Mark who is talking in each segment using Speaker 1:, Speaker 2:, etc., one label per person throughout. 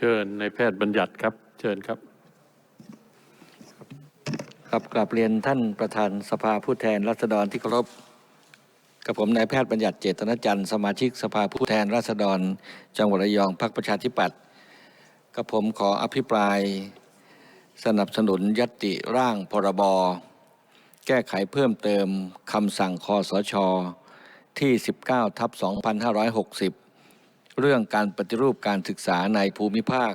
Speaker 1: เชิญในายแพทย์บัญญัติครับ เชิญครับ
Speaker 2: ครับกลับเรียนท่านประธานสภาผู้แทนราษฎรที่เคารพกับผมนายแพทย์บัญญัติเจตนจันทร์สมาชิกสภาผู้แทนราษฎร จังหวัดระยองพรรคประชาธิปัตย์กับผมขออภิปราย สนับสนุนยตติร่างพรบแก้ไขเพิ่มเติมคำสั่งคอสช ที่ 19ทับ2560 เรื่องการปฏิรูปการศึกษาในภูมิภาค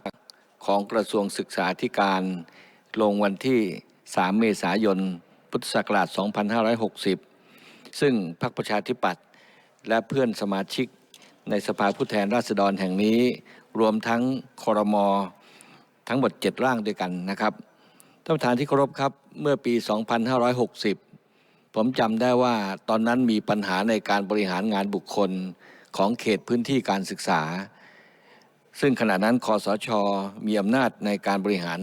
Speaker 2: ของกระทรวงศึกษาธิการ ลงวันที่ 3 เมษายน พุทธศักราช 2560 ซึ่งพรรคประชาธิปัตย์และเพื่อนสมาชิกในสภาผู้แทนราษฎรแห่งนี้ รวมทั้งคอรมอทั้งหมด 7 ร่างด้วยกันนะครับท่านประธานที่เคารพครับเมื่อปี 2560 ผมจำได้ว่าตอนนั้นมีปัญหาในการบริหารงานบุคคลของเขตพื้นที่การศึกษา ซึ่งขณะนั้นคอสชมีอำนาจในการบริหาร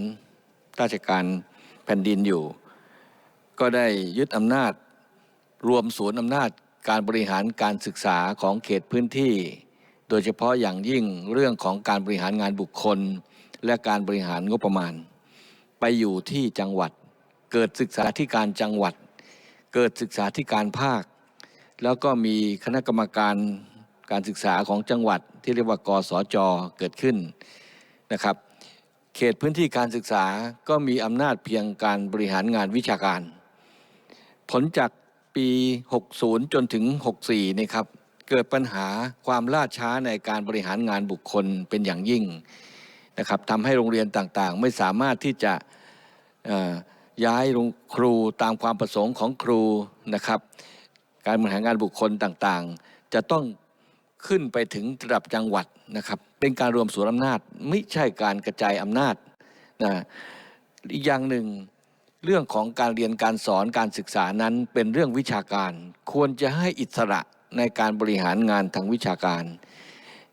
Speaker 2: ราชการแผ่นดินอยู่ ก็ได้ยึดอำนาจรวมศูนย์อำนาจการบริหารการศึกษาของเขตพื้นที่ โดยเฉพาะอย่างยิ่งเรื่องของการบริหารงานบุคคล และการบริหารงบประมาณ ไปอยู่ที่จังหวัดเกิดศึกษาธิการจังหวัด เกิดศึกษาธิการภาค แล้วก็มีคณะกรรมการการศึกษาของจังหวัดที่เรียกว่ากสจเกิดขึ้นนะครับ เขตพื้นที่การศึกษาก็มีอำนาจเพียงการบริหารงานวิชาการ ผลจากปี 60 จนถึง 64นี่ครับเกิดปัญหาความล่าช้าในการบริหารงานบุคคลเป็นอย่างยิ่งนะครับทำให้โรงเรียนต่างๆ ไม่สามารถที่จะ ย้ายโรงครูตามความประสงค์ของครูนะครับ การบริหารงานบุคคลต่างๆ จะต้องขึ้นไปถึงระดับจังหวัดนะครับ เป็นการรวมศูนย์อำนาจไม่ใช่การกระจายอำนาจนะอีกอย่างหนึ่งเรื่องของการเรียนการสอนการศึกษานั้นเป็นเรื่องวิชาการ ควรจะให้อิสระในการบริหารงานทางวิชาการ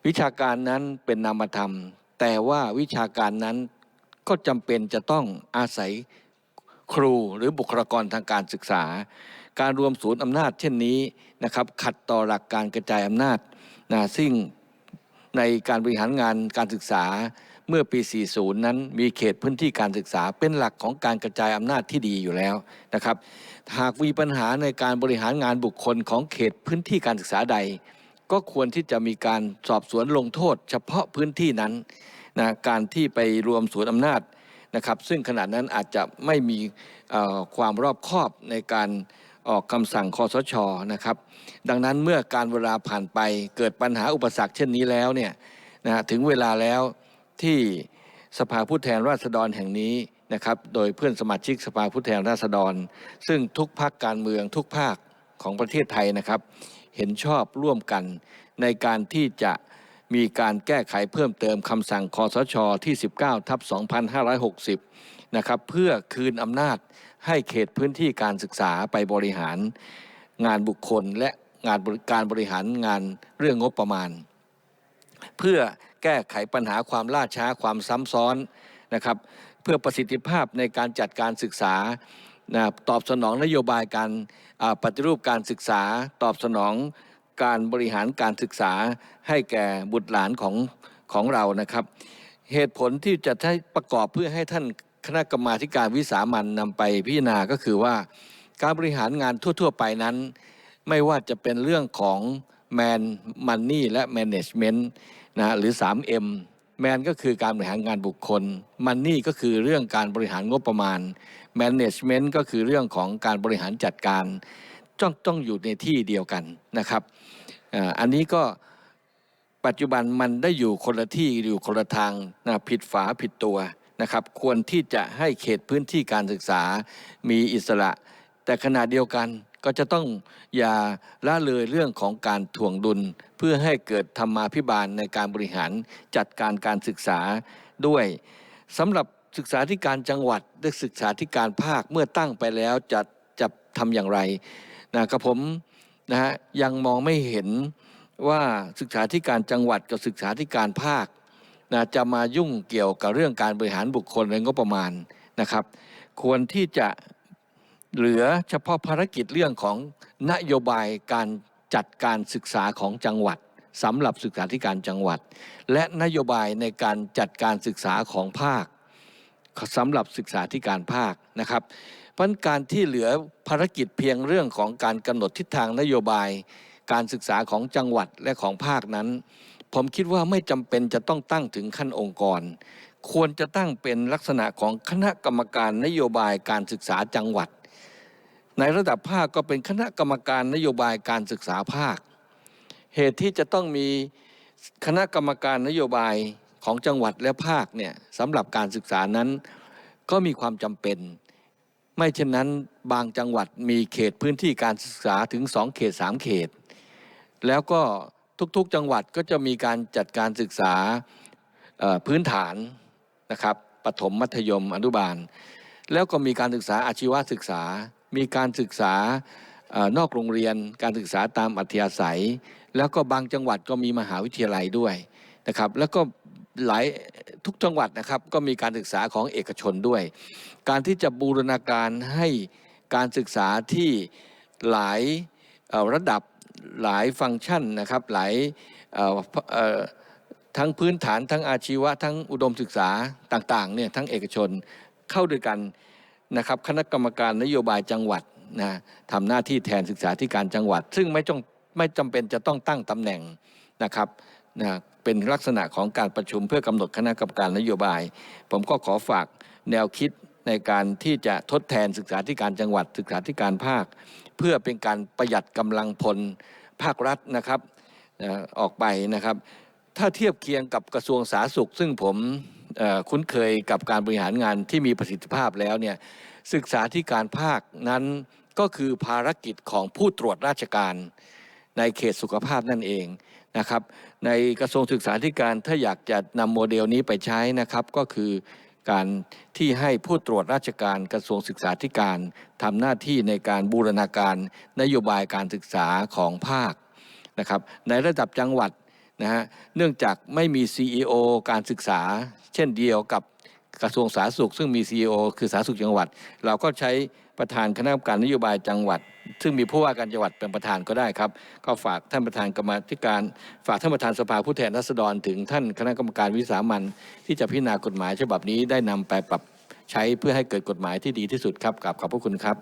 Speaker 2: วิชาการนั้นเป็นนามธรรม แต่ว่าวิชาการนั้นก็จำเป็นจะต้องอาศัย ครูหรือบุคลากรทางการศึกษา การรวมศูนย์อำนาจเช่นนี้นะครับขัดต่อหลักการกระจายอำนาจนะซึ่งในการบริหารงานการศึกษาเมื่อปี 40 นั้นมีเขตพื้นที่การศึกษาเป็นหลักของการกระจายอำนาจที่ดีอยู่แล้วนะครับ หากมีปัญหาในการบริหารงานบุคคลของเขตพื้นที่การศึกษาใด ก็ควรที่จะมีการสอบสวนลงโทษ เฉพาะพื้นที่นั้นนะการที่ไปรวมศูนย์อำนาจ นะครับซึ่งขณะนั้นอาจจะไม่มีความรอบคอบในการออกคำสั่งคอสชนะครับ ดังนั้นเมื่อการเวลาผ่านไปเกิดปัญหาอุปสรรคเช่นนี้แล้วเนี่ยนะฮะถึงเวลาแล้วที่สภาผู้แทนราษฎรแห่งนี้นะครับโดยเพื่อนสมาชิกสภาผู้แทนราษฎร ซึ่งทุกภาคการเมืองทุกภาคของประเทศไทยนะครับ เห็นชอบร่วมกันในการที่จะ มีการแก้ไขเพิ่มเติมคำสั่งคอสชที่ 19ทับ2560 นะครับ เพื่อคืนอำนาจให้เขตพื้นที่การศึกษาไปบริหารงานบุคคลและงานการบริหารงานเรื่องงบประมาณ เพื่อแก้ไขปัญหาความล่าช้าความซ้ำซ้อนนะครับเพื่อประสิทธิภาพในการจัดการศึกษานะตอบสนองนโยบายการปฏิรูปการศึกษา ตอบสนอง การบริหารการศึกษาให้แก่บุตรหลานของของเรานะครับ เหตุผลที่จะให้ประกอบเพื่อให้ท่านคณะกรรมาการวิสามันนำไปพิจารณาก็คือว่าการบริหารงานทั่ว ๆ ไปนั้น ไม่ว่าจะเป็นเรื่องของ Man Money และ Management นะหรือ 3M Man ก็คือการบริหารงานบุคคล Money ก็คือเรื่องการบริหารงบประมาณ Management ก็คือเรื่องของการบริหารจัดการ ต้องต้องอยู่ในที่เดียวกันนะครับอันนี้ก็ปัจจุบันมันได้อยู่คนละที่อยู่คนละทางนะผิดฝาผิดตัวนะครับ ควรที่จะให้เขตพื้นที่การศึกษามีอิสระ แต่ขณะเดียวกันก็จะต้องอย่าละเลยเรื่องของการถ่วงดุล เพื่อให้เกิดธรรมาภิบาลในการบริหารจัดการการศึกษาด้วยสำหรับศึกษาธิการจังหวัดและศึกษาธิการภาคเมื่อตั้งไปแล้วจะจะทำอย่างไร นะครับผมนะฮะยังมองไม่เห็นว่าศึกษาธิการจังหวัดกับศึกษาธิการภาคนะจะมายุ่งเกี่ยวกับเรื่องการบริหารบุคคลและงบประมาณนะครับ ควรที่จะเหลือเฉพาะภารกิจเรื่องของนโยบายการจัดการศึกษาของจังหวัดสำหรับศึกษาธิการจังหวัด และนโยบายในการจัดการศึกษาของภาคสำหรับศึกษาธิการภาคนะครับ เพราะฉะนั้นการที่เหลือภารกิจเพียงเรื่องของการกำหนดทิศทางนโยบาย การศึกษาของจังหวัดและของภาคนั้น ผมคิดว่าไม่จำเป็นจะต้องตั้งถึงขั้นองค์กร ควรจะตั้งเป็นลักษณะของคณะกรรมการนโยบายการศึกษาจังหวัด ในระดับภาคก็เป็นคณะกรรมการนโยบายการศึกษาภาค เหตุที่จะต้องมีคณะกรรมการนโยบายของจังหวัดและภาคเนี่ยสำหรับการศึกษานั้นก็มีความจำเป็น ไม่เช่นนั้นบางจังหวัดมีเขตพื้นที่การศึกษาถึง 2 เขต 3 เขต แล้วก็ทุกๆจังหวัดก็จะมีการจัดการศึกษาพื้นฐานนะครับปฐมมัธยมอนุบาล แล้วก็มีการศึกษาอาชีวศึกษา มีการศึกษาอนอกโรงเรียน การศึกษาตามอัธยาศัย แล้วก็บางจังหวัดก็มีมหาวิทยาลัยด้วยนะครับ แล้วก็ หลายทุกจังหวัดนะครับก็มีการศึกษาของเอกชนด้วย การที่จะบูรณาการให้การศึกษาที่หลายระดับหลายฟังก์ชันนะครับหลายทั้งพื้นฐานทั้งอาชีวะ ทั้งอุดมศึกษาต่างๆเนี่ยทั้งเอกชนเข้าด้วยกันนะครับคณะกรรมการนโยบายจังหวัดนะทำหน้าที่แทนศึกษาธิการจังหวัด ซึ่งไม่ต้องไม่จำเป็นจะต้องตั้งตำแหน่งนะครับ นะเป็นลักษณะของการประชุมเพื่อกำหนดคณะกรรมการนโยบาย ผมก็ขอฝากแนวคิดในการที่จะทดแทนศึกษาธิการจังหวัดศึกษาธิการภาค เพื่อเป็นการประหยัดกำลังพลภาครัฐนะครับออกไปนะครับ ถ้าเทียบเคียงกับกระทรวงสาธารณสุข ซึ่งผมคุ้นเคยกับการบริหารงานที่มีประสิทธิภาพแล้วเนี่ยศึกษาธิการภาคนั้นก็คือภารกิจของผู้ตรวจราชการในเขตสุขภาพนั่นเอง นะครับในกระทรวงศึกษาธิการถ้าอยากจะนำโมเดลนี้ไปใช้นะครับก็คือการที่ให้ผู้ตรวจราชการกระทรวงศึกษาธิการทำหน้าที่ในการบูรณาการนโยบายการศึกษาของภาคนะครับในระดับจังหวัดนะฮะเนื่องจากไม่มี CEO การศึกษา เช่นเดียวกับกระทรวงสาธารณสุข ซึ่งมี CEO คือสาธารณสุขจังหวัด เราก็ใช้ ประธานคณะกรรมการนโยบายจังหวัด ซึ่งมีผู้ว่าการจังหวัดเป็นประธานก็ได้ครับ ก็ฝากท่านประธานกรรมธิการ ฝากท่านประธานสภาผู้แทนราษฎรถึงท่านคณะกรรมการวิสามันที่จะพิจารณากฎหมายฉบับนี้ได้นำไปปรับใช้เพื่อให้เกิดกฎหมายที่ดีที่สุดครับกราบขอบพระคุณครับ